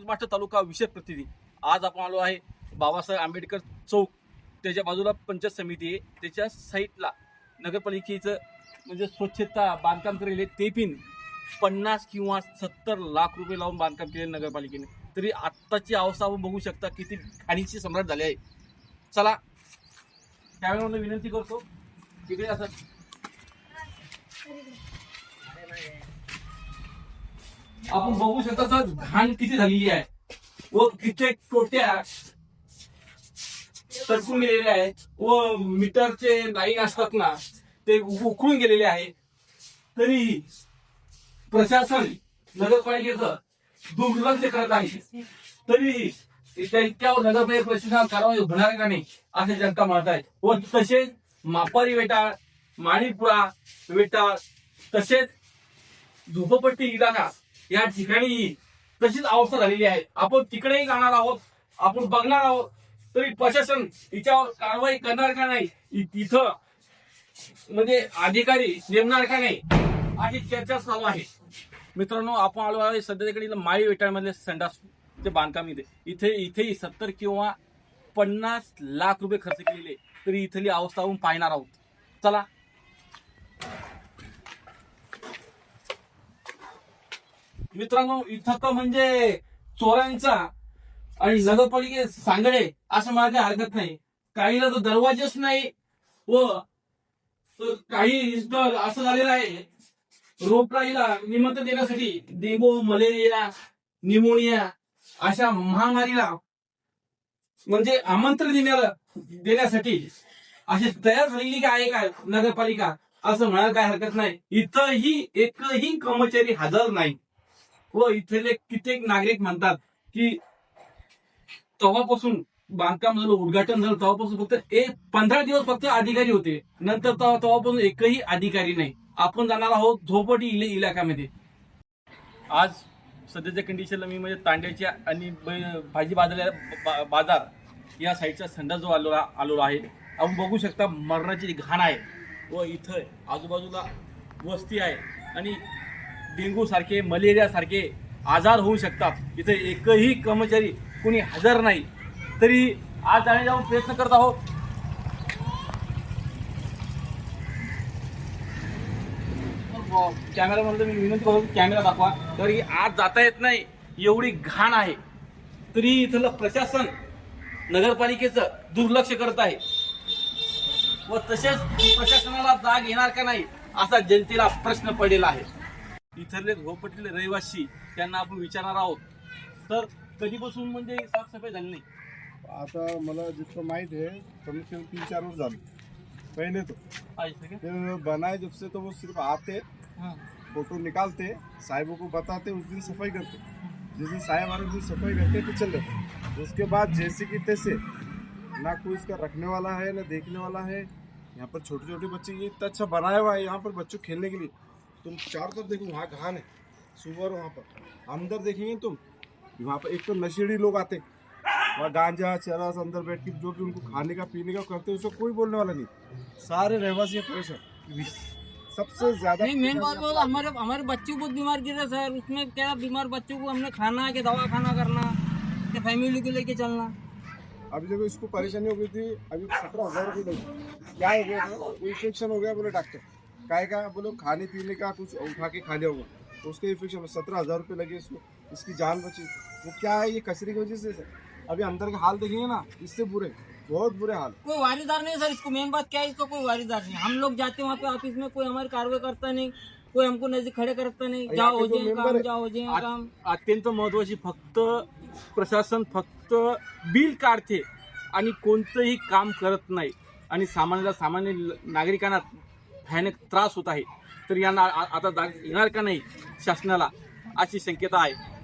महाराष्ट्र तालुका विशेष प्रतिनिधी. आज आपण आलो आहे बाबासाहेब आंबेडकर चौक. त्याच्या बाजूला पंचायत समिती आहे. त्याच्या साईटला नगरपालिकेचं म्हणजे स्वच्छता बांधकाम केलेले ते पण पन्नास किंवा सत्तर लाख रुपये लावून बांधकाम केले नगरपालिकेने. तरी आत्ताची अवस्था आपण बघू शकता किती घाणीची सम्राट झाली आहे. चला त्यावेळेला विनंती करतो. तिकडे असं आपण बघू शकता तर घाण किती झालेली आहे. व कित्येक कोट्या तडकून गेलेल्या आहेत. व मीटरचे लाईन असतात ना ते उकळून गेलेले आहे तरी प्रशासन नगरपालिकेचं दुर्लक्ष करत आहे. तरी त्या इतक्यावर नगरपालिका प्रशासन कारवाई होणार का नाही असे जनता म्हणत आहेत. व तसेच मापारी वेटाळ माणिपुरा वेटाळ तसेच झोपपट्टी इलाका या ठिकाणी तशीच अवस्था झालेली आहे. आपण तिकडेही जाणार आहोत आपण बघणार आहोत तरी प्रशासन तिच्यावर कारवाई करणार का नाही तिथं म्हणजे अधिकारी नेमणार का नाही अशी चर्चा चालू आहे. मित्रांनो आपण आलो आहे सध्या तिकडे माळी वेटाळमधले संडास ते बांधकाम इथे. इथे इथेही सत्तर किंवा पन्नास लाख रुपये खर्च केलेले तरी इथली अवस्था आपण पाहणार आहोत. चला मित्रांनो इथं तर म्हणजे चोरांचा आणि नगरपालिके सांगडे असं मला काही हरकत नाही. काहीला तर दरवाजेच नाही व काही असं झालेलं आहे. रोगराईला निमंत्रण देण्यासाठी डेंगू मलेरिया निमोनिया अशा महामारीला म्हणजे आमंत्रण देण्याला देण्यासाठी अशी तयार झालेली काय आहे काय नगरपालिका? असं म्हणायला काय हरकत नाही. इथंही एकही कर्मचारी हजर नाही. व इथले कित्येक नागरिक म्हणतात की तेव्हापासून बांधकाम झालं उद्घाटन झालं तेव्हापासून फक्त एक पंधरा दिवस फक्त अधिकारी होते. नंतर तेव्हापासून एकही अधिकारी नाही. आपण जाणार आहोत झोपडी इले इलाक्यामध्ये आज सध्याच्या कंडिशनला मी म्हणजे तांड्याच्या आणि भाजी बाजार बाजार या साईडचा संडा जो आलो आलेला आहे आपण बघू शकता मरणाची घाण आहे. व इथं आजूबाजूला वस्ती आहे. आणि डेंगू सारखे मलेरिया सारखे आजार होऊ शकतात. इथे एकही कर्मचारी कोणी हजर नाही. तरी आज जाणे जाऊन प्रयत्न करत आहोत. कॅमेरामधलं मी विनंती करतो कॅमेरा दाखवा. तरी आज जाता येत नाही एवढी घाण आहे. तरी इथलं प्रशासन नगरपालिकेचं दुर्लक्ष करत आहे. व तसेच प्रशासनाला जाग येणार का नाही असा जनतेला प्रश्न पडलेला आहे. इथले झोपटलेले रहिवासी त्यांना आपण विचारणार आहोत. तर कधीपासून म्हणजे साफसफाई झाली नाही? आता मला जितना माहित है कम से कम तीन चार वर्ष झाले. पहले तो? फिर बनाए जब से तो वो सिर्फ़ आते हाँ. फ़ोटो निकालते साहिबों को बताते उस दिन सफ़ाई करते. जिस दिन साहेब वाले दिन सफ़ाई करते तो चल जाते. उसके बाद जैसे कि तैसे ना कोई इसका रखने वाला है ना देखने वाला है. यहाँ पर छोटे छोटे बच्चे ये इतना अच्छा बनाया हुआ है यहाँ पर बच्चों खेलने के लिए. तुम चारों तरफ़ देखो वहाँ घान है। सुअर वहाँ पर। अंदर देखेंगे तुम वहाँ पर एक तो नशेड़ी लोग आते वहाँ गांजा चरस अंदर बैठ के जो भी उनको खाने का पीने का करते उसको कोई बोलने वाला नहीं। सारे रहवासी हैं परेशान सबसे ज़्यादा नहीं मेन बात वो हमारे हमारे बच्चों को बहुत बीमार गिर रहे सर। उसमें क्या बीमार बच्चों को हमने खाना के दवा खाना करना के फैमिली को लेके चलना। अभी देखो इसको परेशानी हो गई थी अभी सत्रह हज़ार रुपये क्या हो गया? था इन्फेक्शन हो गया बोले डॉक्टर। काय का बोलो खाने पीने का कुछ उठा के खा लिया होगा। तो उसके इन्फेक्शन सत्रह हजार रुपये लगे इसको इसकी जान बची। वो क्या है ये कचरे की वजह से सर अभी अंदर के हाल देखेंगे ना इससे बुरे बहुत बुरे हाल। कोई वारीदार नहीं सर इसको मेन बात क्या है इसका कोई वारीदार नहीं हम लोग जाते हैं वहाँ पे ऑफिस में कोई हमारी कार्रवाई करता नहीं कोई हमको नजदीक खड़े करता नहीं। यहाँ जाओ हो जो जाए काम है, जाओ हो जाए काम। अत्यंत महत्वाची फक्त प्रशासन फक्त बिल काढते आणि कोणतंही काम करत नाही. आणि सामान्याला सामान्य नागरिकांना भयानक त्रास होत आहे. तर यांना आ- आता येणार का नाही शासनाला अशी शक्यता आहे.